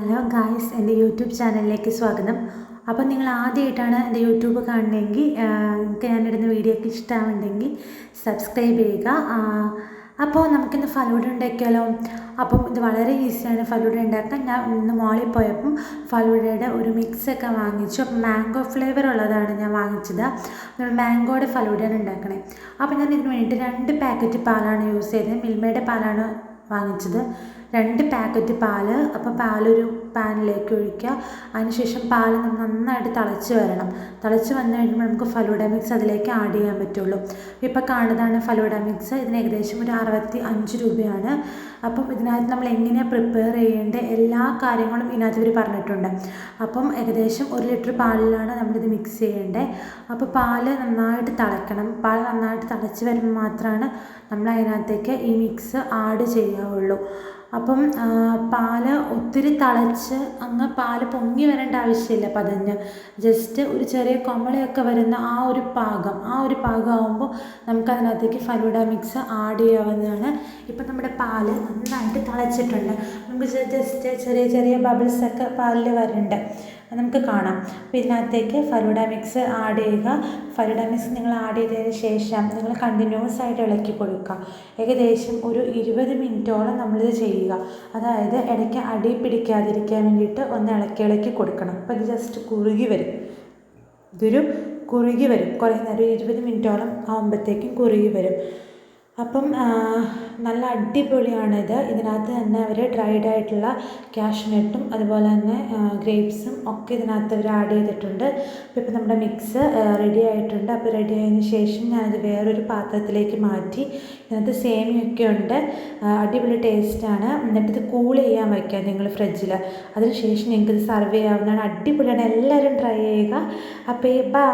Hello guys എന്റെ YouTube ചാനലിലേക്ക് സ്വാഗതം. അപ്പം നിങ്ങൾ ആദ്യമായിട്ടാണ് എന്റെ യൂട്യൂബ് കാണണമെങ്കിൽ നിങ്ങൾക്ക് ഞാനിടുന്ന വീഡിയോ ഒക്കെ ഇഷ്ടമാവുണ്ടെങ്കിൽ സബ്സ്ക്രൈബ് ചെയ്യുക അപ്പോൾ നമുക്കിന്ന് ഫലൂഡ ഉണ്ടാക്കിയാലോ? അപ്പം ഇത് വളരെ ഈസിയാണ് ഫലൂഡ ഉണ്ടാക്കാൻ. ഞാൻ ഇന്ന് മോളിൽ പോയപ്പം ഫലൂഡയുടെ ഒരു മിക്സൊക്കെ വാങ്ങിച്ചു. അപ്പം മാംഗോ ഫ്ലേവർ ഉള്ളതാണ് ഞാൻ വാങ്ങിച്ചത്. നമ്മൾ മാംഗോയുടെ ഫലൂഡയാണ് ഉണ്ടാക്കണേ. അപ്പം ഞാൻ ഇതിന് വേണ്ടിയിട്ട് രണ്ട് പാക്കറ്റ് പാലാണ് യൂസ് ചെയ്തത്. മിൽമയുടെ പാലാണ് വാങ്ങിച്ചത്. രണ്ട് പാക്കറ്റ് പാൽ അപ്പോൾ പാലൊരു പാനിലേക്ക് ഒഴിക്കുക. അതിനുശേഷം പാൽ നന്നായിട്ട് തിളച്ച് വരണം. തിളച്ച് വന്നു കഴിയുമ്പോൾ നമുക്ക് ഫലൂഡ മിക്സ് അതിലേക്ക് ആഡ് ചെയ്യാൻ പറ്റുള്ളൂ. ഇപ്പോൾ കാണുന്നതാണ് ഫലൂഡ മിക്സ്. ഇതിന് ഏകദേശം ഒരു അറുപത്തി അഞ്ച് രൂപയാണ്. അപ്പം ഇതിനകത്ത് നമ്മൾ എങ്ങനെയാണ് പ്രിപ്പയർ ചെയ്യേണ്ട എല്ലാ കാര്യങ്ങളും ഇതിനകത്ത് ഇവർ പറഞ്ഞിട്ടുണ്ട്. അപ്പം ഏകദേശം ഒരു ലിറ്റർ പാലിലാണ് നമ്മളിത് മിക്സ് ചെയ്യേണ്ടത് അപ്പോൾ പാൽ നന്നായിട്ട് തിളക്കണം. പാൽ നന്നായിട്ട് തിളച്ച് വരുമ്പോൾ മാത്രമാണ് നമ്മൾ അതിനകത്തേക്ക് ഈ മിക്സ് ആഡ് ചെയ്യാവുള്ളൂ. അപ്പം പാൽ ഒത്തിരി തിളച്ച് അങ്ങ് പാൽ പൊങ്ങി വരേണ്ട ആവശ്യമില്ല പതഞ്ഞ്. ജസ്റ്റ് ഒരു ചെറിയ കൊമളയൊക്കെ വരുന്ന ആ ഒരു പാകം. ആ ഒരു പാകമാകുമ്പോൾ നമുക്ക് നമുക്കതിനകത്തേക്ക് ഫലൂഡ മിക്സ് ആഡ് ചെയ്യാവുന്നതാണ്. ഇപ്പം നമ്മുടെ പാൽ നന്നായിട്ട് തളച്ചിട്ടുണ്ട്. നമുക്ക് ജസ്റ്റ് ചെറിയ ചെറിയ ബബിൾസൊക്കെ പാലിൽ വരുന്നുണ്ട്. നമുക്ക് കാണാം. അപ്പോൾ ഇതിനകത്തേക്ക് ഫലൂഡ മിക്സ് ആഡ് ചെയ്യുക. ഫലൂഡ മിക്സ് നിങ്ങൾ ആഡ് ചെയ്തതിന് ശേഷം നിങ്ങൾ കണ്ടിന്യൂസ് ആയിട്ട് ഇളക്കി കൊടുക്കുക. ഏകദേശം ഒരു ഇരുപത് മിനിറ്റോളം നമ്മളിത് ചെയ്യുക. അതായത് ഇടയ്ക്ക് അടി പിടിക്കാതിരിക്കാൻ വേണ്ടിയിട്ട് ഒന്ന് ഇളക്കി ഇളക്കി കൊടുക്കണം. അപ്പോൾ ഇത് ജസ്റ്റ് കുറുകി വരും. ഇതൊരു കുറുകി വരും. കുറേ നേരം ഇരുപത് മിനിറ്റോളം ആകുമ്പോഴത്തേക്കും കുറുകി വരും. അപ്പം നല്ല അടിപൊളിയാണിത്. ഇതിനകത്ത് തന്നെ അവർ ഡ്രൈഡ് ആയിട്ടുള്ള കാഷ്നട്ടും അതുപോലെ തന്നെ ഗ്രേപ്സും ഒക്കെ ഇതിനകത്ത് അവർ ആഡ് ചെയ്തിട്ടുണ്ട്. അപ്പോൾ ഇപ്പം നമ്മുടെ മിക്സ് റെഡി ആയിട്ടുണ്ട്. അപ്പോൾ റെഡി ആയതിനു ശേഷം ഞാനത് വേറൊരു പാത്രത്തിലേക്ക് മാറ്റി. ഇതിനകത്ത് സേമിയൊക്കെ ഉണ്ട്. അടിപൊളി ടേസ്റ്റാണ് എന്നിട്ട് ഇത് കൂൾ ചെയ്യാൻ വയ്ക്കുക നിങ്ങൾ ഫ്രിഡ്ജിൽ അതിനുശേഷം ശേഷം നിങ്ങൾക്ക് ഇത് സർവ് ചെയ്യാവുന്നതാണ്. അടിപൊളിയാണ്. എല്ലാവരും ട്രൈ ചെയ്യുക. അപ്പോൾ ബൈ